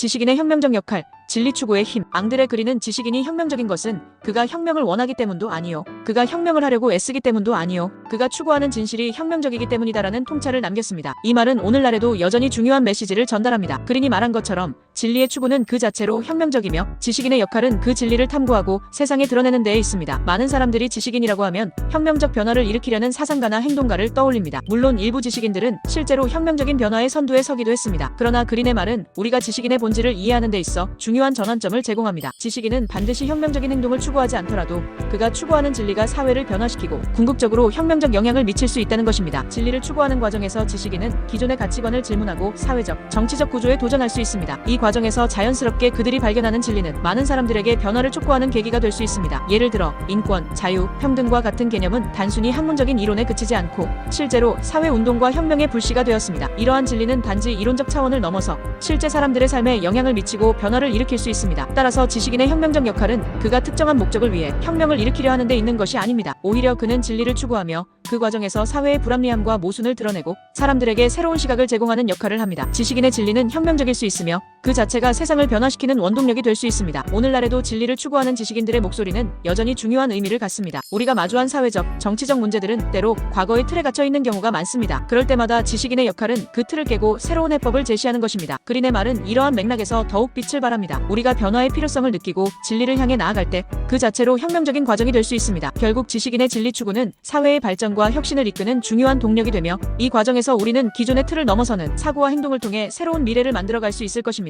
지식인의 혁명적 역할, 진리 추구의 힘. 앙드레 그리는 지식인이 혁명적인 것은 그가 혁명을 원하기 때문도 아니요. 그가 혁명을 하려고 애쓰기 때문도 아니요. 그가 추구하는 진실이 혁명적이기 때문이다라는 통찰을 남겼습니다. 이 말은 오늘날에도 여전히 중요한 메시지를 전달합니다. 그린이 말한 것처럼 진리의 추구는 그 자체로 혁명적이며 지식인의 역할은 그 진리를 탐구하고 세상에 드러내는 데에 있습니다. 많은 사람들이 지식인이라고 하면 혁명적 변화를 일으키려는 사상가나 행동가를 떠올립니다. 물론 일부 지식인들은 실제로 혁명적인 변화의 선두에 서기도 했습니다. 그러나 그린의 말은 우리가 지식인의 본질을 이해하는 데 있어 중요 한 전환점을 제공합니다. 지식인은 반드시 혁명적인 행동을 추구하지 않더라도 그가 추구하는 진리가 사회를 변화시키고 궁극적으로 혁명적 영향을 미칠 수 있다는 것입니다. 진리를 추구하는 과정에서 지식인은 기존의 가치관을 질문하고 사회적, 정치적 구조에 도전할 수 있습니다. 이 과정에서 자연스럽게 그들이 발견하는 진리는 많은 사람들에게 변화를 촉구하는 계기가 될 수 있습니다. 예를 들어 인권, 자유, 평등과 같은 개념은 단순히 학문적인 이론에 그치지 않고 실제로 사회 운동과 혁명의 불씨가 되었습니다. 이러한 진리는 단지 이론적 차원을 넘어서 실제 사람들의 삶에 영향을 미치고 변화를 일으킬 수 있습니다. 따라서 지식인의 혁명적 역할은 그가 특정한 목적을 위해 혁명을 일으키려 하는 데 있는 것이 아닙니다. 오히려 그는 진리를 추구하며 그 과정에서 사회의 불합리함과 모순을 드러내고 사람들에게 새로운 시각을 제공하는 역할을 합니다. 지식인의 진리는 혁명적일 수 있으며 그 자체가 세상을 변화시키는 원동력이 될 수 있습니다. 오늘날에도 진리를 추구하는 지식인들의 목소리는 여전히 중요한 의미를 갖습니다. 우리가 마주한 사회적, 정치적 문제들은 때로 과거의 틀에 갇혀 있는 경우가 많습니다. 그럴 때마다 지식인의 역할은 그 틀을 깨고 새로운 해법을 제시하는 것입니다. 그린의 말은 이러한 맥락에서 더욱 빛을 발합니다. 우리가 변화의 필요성을 느끼고 진리를 향해 나아갈 때 그 자체로 혁명적인 과정이 될 수 있습니다. 결국 지식인의 진리 추구는 사회의 발전과 혁신을 이끄는 중요한 동력이 되며 이 과정에서 우리는 기존의 틀을 넘어서는 사고와 행동을 통해 새로운 미래를 만들어갈 수 있을 것입니다.